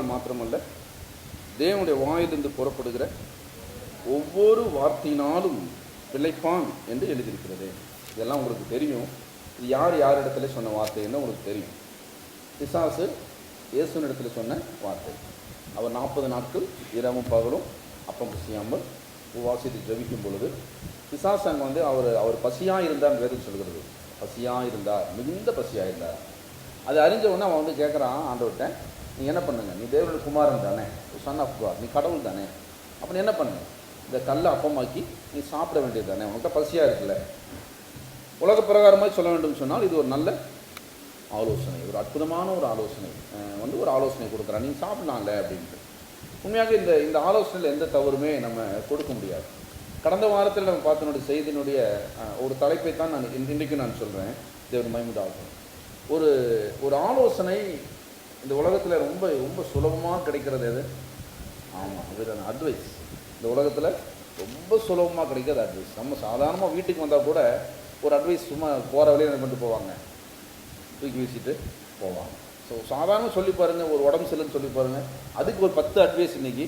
சொன்னால் மாத்திரமல்ல தேவனுடைய வாயிலிருந்து புறப்படுகிற ஒவ்வொரு வார்த்தையினாலும் பிழைப்பான் என்று எழுதியிருக்கிறது. இதெல்லாம் உங்களுக்கு தெரியும். இது யார் யார் இடத்துல சொன்ன வார்த்தைன்னு உங்களுக்கு தெரியும். பிசாசு இயேசுவின் இடத்துல சொன்ன வார்த்தை. அவர் நாற்பது நாட்கள் இரவும் பகலும் அப்பம் பசியாமல் உவாசித்து ஜபிக்கும் பொழுது பிசாசு அங்கே வந்து அவர் அவர் பசியாக இருந்தார் வேதம் சொல்கிறது. பசியாக இருந்தார். மிகுந்த பசியாக இருந்தார். அது அறிஞ்ச உடனே அவன் வந்து கேட்குறான் ஆண்டவர்கிட்ட நீ என்ன பண்ணுங்க? நீ தேவனுடைய குமாரன் தானே. சன் ஆஃப் காட் நீ கடவுள் தானே. அப்போ நீ என்ன பண்ணு இந்த கல்லை அப்பமாக்கி நீ சாப்பிட வேண்டியது தானே. உன்கிட்ட பசியாக இருக்குல்ல. உலக பிரகாரமாக சொல்ல வேண்டும் சொன்னால் இது ஒரு நல்ல ஆலோசனை. ஒரு அற்புதமான ஒரு ஆலோசனை. வந்து ஒரு ஆலோசனை கொடுக்குறான். நீ சாப்பிடலாம்ல அப்படின்ட்டு. உண்மையாக இந்த இந்த ஆலோசனையில் எந்த தவறுமே நம்ம கொடுக்க முடியாது. கடந்த வாரத்தில் நம்ம பார்த்தனுடைய செய்தியினுடைய ஒரு தலைப்பை தான் நான் இன்- இன்றைக்கும் நான் சொல்கிறேன் தேவர் மைமுதாகும் ஒரு ஒரு ஆலோசனை இந்த உலகத்தில் ரொம்ப ரொம்ப சுலபமாக கிடைக்கிறது எது? ஆமாம் அதுதான் அட்வைஸ் இந்த உலகத்தில் ரொம்ப சுலபமாக கிடைக்கிறது அட்வைஸ் நம்ம சாதாரணமாக வீட்டுக்கு வந்தால் கூட ஒரு அட்வைஸ் சும்மா போகிற வழியில் என்ன பண்ணிட்டு போவாங்க? தூக்கி வீசிட்டு போவாங்க. ஸோ சாதாரண சொல்லி பாருங்கள் ஒரு உடம்பு சரியில்லைன்னு சொல்லி பாருங்கள் அதுக்கு ஒரு பத்து அட்வைஸ் இன்றைக்கி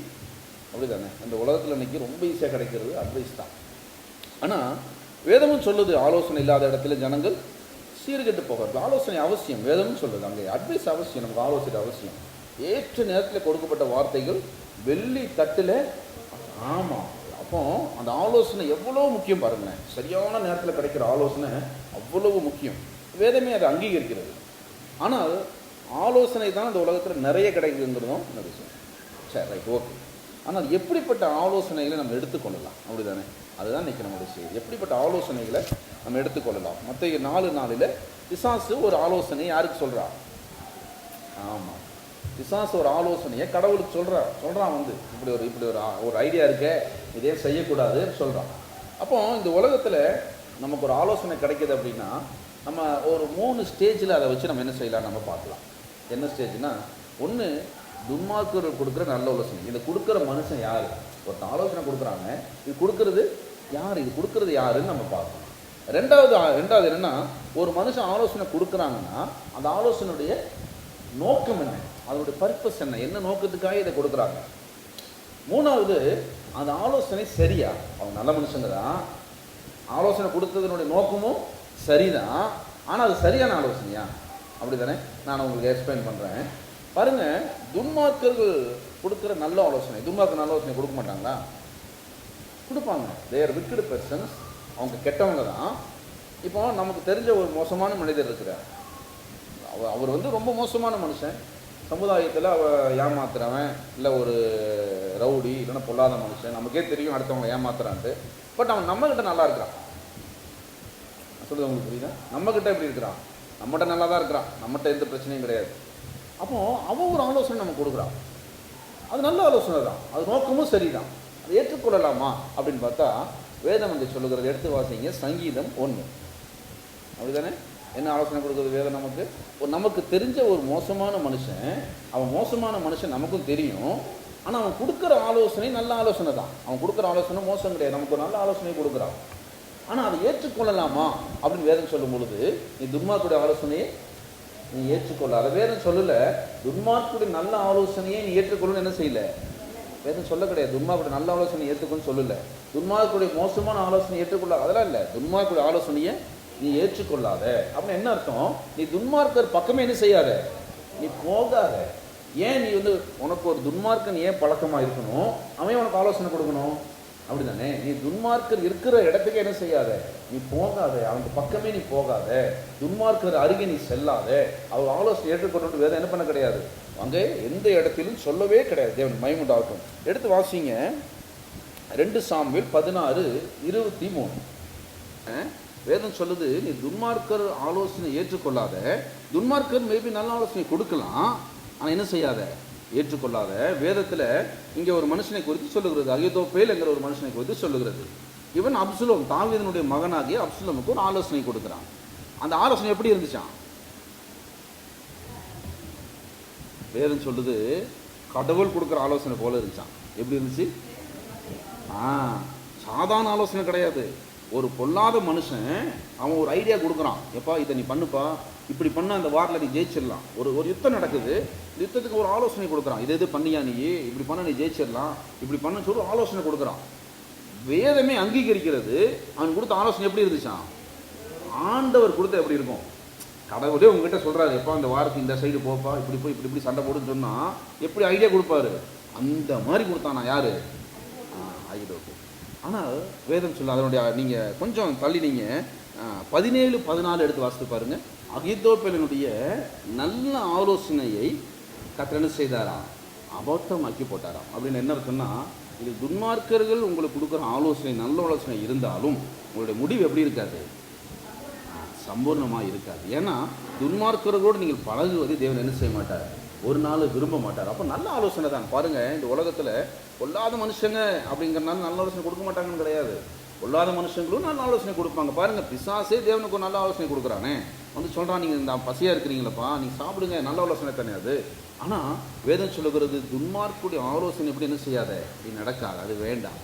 அப்படி தானே அந்த உலகத்தில் இன்னைக்கு ரொம்ப ஈஸியாக கிடைக்கிறது அட்வைஸ் தான். ஆனால் வேதமும் சொல்லுது ஆலோசனை இல்லாத இடத்துல ஜனங்கள் சீர்கெட்டு போகிறது. ஆலோசனை அவசியம். வேதம்னு சொல்லுது அங்கே. அட்வைஸ் அவசியம் நமக்கு ஆலோசனை அவசியம். ஏற்ற நேரத்தில் கொடுக்கப்பட்ட வார்த்தைகள் வெள்ளி தட்டில் ஆமாம் அப்போ அந்த ஆலோசனை எவ்வளோ முக்கியம் பாருங்களேன். சரியான நேரத்தில் கிடைக்கிற ஆலோசனை அவ்வளவு முக்கியம். வேதமே அதை அங்கீகரிக்கிறது. ஆனால் ஆலோசனை தான் அந்த உலகத்தில் நிறைய கிடைக்குதுங்கிறதும் இந்த விஷயம். சரி ரைட் ஓகே. ஆனால் எப்படிப்பட்ட ஆலோசனைகளை நம்ம எடுத்துக்கொள்ளலாம்? அப்படிதானே? அதுதான் இன்றைக்கி நம்மளுடைய செய்தி. எப்படிப்பட்ட ஆலோசனைகளை நம்ம எடுத்துக்கொள்ளலாம்? மற்ற நாலு நாளில் பிசாசு ஒரு ஆலோசனை யாருக்கு சொல்கிறா ஆமாம் பிசாசு ஒரு ஆலோசனையை கடவுளுக்கு சொல்கிறான் சொல்கிறான் வந்து இப்படி ஒரு இப்படி ஒரு ஒரு ஐடியா இருக்க இதே செய்யக்கூடாதுன்னு சொல்கிறான் அப்போ இந்த உலகத்தில் நமக்கு ஒரு ஆலோசனை கிடைக்கிது அப்படின்னா நம்ம ஒரு மூணு ஸ்டேஜில் அதை வச்சு நம்ம என்ன செய்யலாம் நம்ம பார்க்கலாம். என்ன ஸ்டேஜ்னா ஒன்று துன்மார்க்கர்கள் கொடுக்குற நல்ல ஆலோசனை. இதை கொடுக்குற மனுஷன் யார்? ஒருத்தன் ஆலோசனை கொடுக்குறாங்க. இது கொடுக்கறது யார்? இது கொடுக்கறது யாருன்னு நம்ம பார்க்கணும். ரெண்டாவது ரெண்டாவது என்னன்னா ஒரு மனுஷன் ஆலோசனை கொடுக்குறாங்கன்னா அந்த ஆலோசனையுடைய நோக்கம் என்ன? அதனுடைய பர்பஸ் என்ன? என்ன நோக்கத்துக்காக இதை கொடுக்குறாங்க? மூணாவது அந்த ஆலோசனை சரியா? அவங்க நல்ல மனுஷங்க தான். ஆலோசனை கொடுத்ததனுடைய நோக்கமும் சரிதான். ஆனால் அது சரியான ஆலோசனையா? அப்படி தானே நான் உங்களுக்கு எக்ஸ்பிளைன் பண்ணுறேன் பாருங்க துன்மார்க்கர்கள் கொடுக்குற நல்ல ஆலோசனை துன்மார்க்க நல்ல ஆலோசனை கொடுக்க மாட்டாங்களா? கொடுப்பாங்க. தேர் விக்கடு பர்சன்ஸ் அவங்க கெட்டவங்க தான். இப்போ நமக்கு தெரிஞ்ச ஒரு மோசமான மனிதர் இருக்கிறார். அவர் அவர் வந்து ரொம்ப மோசமான மனுஷன். சமுதாயத்தில் அவ ஏமாத்துறவன் இல்லை ஒரு ரவுடி இல்லைன்னா பொல்லாத மனுஷன். நமக்கே தெரியும் அடுத்தவங்க ஏமாத்துறான்ட்டு. பட் அவன் நம்மக்கிட்ட நல்லா இருக்கிறான். சொல்லுது உங்களுக்கு புரியுதா? நம்மக்கிட்ட எப்படி இருக்கிறான்? நம்மகிட்ட நல்லா தான் இருக்கிறான். நம்மகிட்ட எந்த பிரச்சனையும் கிடையாது. அப்போ அவன் ஒரு ஆலோசனை நம்ம கொடுக்குறான். அது நல்ல ஆலோசனை தான். அது நோக்கமும் சரிதான். அதை ஏற்றுக்கொள்ளலாமா அப்படின்னு பார்த்தா வேதம் வந்து சொல்லுகிறது எடுத்து வாசிங்க சங்கீதம் ஒன்று அப்படிதானே? என்ன ஆலோசனை கொடுக்குறது வேதம் நமக்கு? ஒரு நமக்கு தெரிஞ்ச ஒரு மோசமான மனுஷன் அவன் மோசமான மனுஷன் நமக்கும் தெரியும் ஆனால் அவன் கொடுக்குற ஆலோசனை நல்ல ஆலோசனை தான். அவன் கொடுக்குற ஆலோசனை மோசம் கிடையாது நமக்கு ஒரு நல்ல ஆலோசனை கொடுக்குறான். ஆனால் அதை ஏற்றுக்கொள்ளலாமா அப்படின்னு வேதம் சொல்லும் பொழுது நீ துன்மார்க்குடைய ஆலோசனையை நீ ஏற்றுக்கொள்ள. அதை வேதம் சொல்லலை துன்மார்க்குடைய நல்ல ஆலோசனையை நீ ஏற்றுக்கொள்ளணும்னு என்ன செய்யலை? வேதம் சொல்ல கிடையாது. துன்மார்க்குடைய நல்ல ஆலோசனை ஏற்றுக்கணும்னு சொல்லல. துன்மார்க்குடைய மோசமான ஆலோசனை ஏற்றுக்கொள்ள அதெல்லாம் இல்லை. துன்மார்க்குடைய ஆலோசனையை நீ ஏற்றுக்கொள்ளாத. அப்படின்னு என்ன அர்த்தம்? நீ துன்மார்க்கர் பக்கமே என்ன செய்யாத? நீ போகாத. ஏன் நீ வந்து உனக்கு ஒரு துன்மார்க்கன் ஏன் பழக்கமாக இருக்கணும்? அவன் உனக்கு ஆலோசனை கொடுக்கணும். அப்படிதானே நீ துன்மார்க்கர் இருக்கிற இடத்துக்கு என்ன செய்யாத? நீ போகாத. அவங்க பக்கமே நீ போகாத. துன்மார்க்கர் அருகே நீ செல்லாத. அவர் ஆலோசனை ஏற்றுக்கொண்டு வேற என்ன பண்ண கிடையாது? அங்கே எந்த இடத்திலும் சொல்லவே கிடையாது. தேவன் மைமுண்டாகட்டும் எடுத்து வாசிங்க. ரெண்டு சாம்பில் பதினாறு இருபத்தி மூணு. வேதம் சொல்லுது நீ துன்மார்க்கர் ஆலோசனை ஏற்றுக்கொள்ளாத. துன்மார்க்கர் மேபி நல்ல ஆலோசனை கொடுக்கலாம் ஆனால் என்ன செய்யாத? ஏற்றுக்கொள்ளாத வேதத்தில் இங்கே ஒரு மனுஷனை குறித்து சொல்லுகிறது. அகிதோப்பேல் என்கிற ஒரு மனுஷனை குறித்து சொல்லுகிறது. இவன் அப்சுலம் தாவீதனுடைய மகனாகிய அப்சுலமுக்கு ஒரு ஆலோசனை கொடுக்குறான். அந்த ஆலோசனை எப்படி இருந்துச்சான் வேதம் சொல்லுது கடவுள் கொடுக்குற ஆலோசனை போல இருந்துச்சான் எப்படி இருந்துச்சு? ஆ சாதாரண ஆலோசனை கிடையாது. ஒரு பொல்லாத மனுஷன் அவன் ஒரு ஐடியா கொடுக்குறான். எப்பா இதை நீ பண்ணுப்பா? இப்படி பண்ண அந்த வாரில் நீ ஜெயிச்சிடலாம். ஒரு ஒரு யுத்தம் நடக்குது. இந்த யுத்தத்துக்கு ஒரு ஆலோசனை கொடுக்குறான். இது இது பண்ணியா நீ? இப்படி பண்ண நீ ஜெயிச்சிடலாம். இப்படி பண்ண சொல்லி ஆலோசனை கொடுக்குறான். வேதமே அங்கீகரிக்கிறது. அவன் கொடுத்த ஆலோசனை எப்படி இருந்துச்சான் ஆண்டவர் கொடுத்த எப்படி இருக்கும்? கடவுளே உங்ககிட்ட சொல்கிறாரு எப்பா இந்த வாரத்துக்கு இந்த சைடு போப்பா இப்படி போய் இப்படி இப்படி சண்டை போடுன்னு சொன்னால் எப்படி ஐடியா கொடுப்பாரு? அந்த மாதிரி கொடுத்தானா யாரு? ஐடோக்கு ஆனால் வேதம் சொல்ல அதனுடைய நீங்கள் கொஞ்சம் தள்ளி நீங்கள் பதினேழு பதினாலு எடுத்து வாசித்து பாருங்க. அகிதோப்பேலனுடைய நல்ல ஆலோசனையை கர்த்தர் செய்தாராம் செய்தாராம் அபத்தமாக்கி போட்டாராம் அப்படின்னு என்ன அர்த்தம்னா இது துன்மார்க்கர்கள் உங்களுக்கு கொடுக்குற ஆலோசனை நல்ல ஆலோசனை இருந்தாலும் உங்களுடைய முடிவு எப்படி இருக்காது? சம்பூர்ணமாக இருக்காது. ஏன்னா துன்மார்க்கர்களோடு நீங்கள் பழகுவதை தேவன் என்ன செய்ய மாட்டார்? ஒரு நாள் விரும்ப மாட்டார். அப்போ நல்ல ஆலோசனை தான். பாருங்கள் இந்த உலகத்தில் கொல்லாத மனுஷங்க அப்படிங்கிறனால நல்ல ஆலோசனை கொடுக்க மாட்டாங்கன்னு கிடையாது. கொல்லாத மனுஷங்களும் நல்ல ஆலோசனை கொடுப்பாங்க. பாருங்கள் பிசாசே தேவனுக்கு ஒரு நல்ல ஆலோசனை கொடுக்குறானே. வந்து சொல்கிறான் நீங்கள் இந்த பசியாக இருக்கிறீங்களப்பா நீங்கள் சாப்பிடுங்க நல்ல ஆலோசனை தானே அது. ஆனால் வேதம் சொல்லுகிறது துன்மார்க்குடைய ஆலோசனை எப்படி என்ன செய்யாத? நீ நடக்காது அது வேண்டாம்.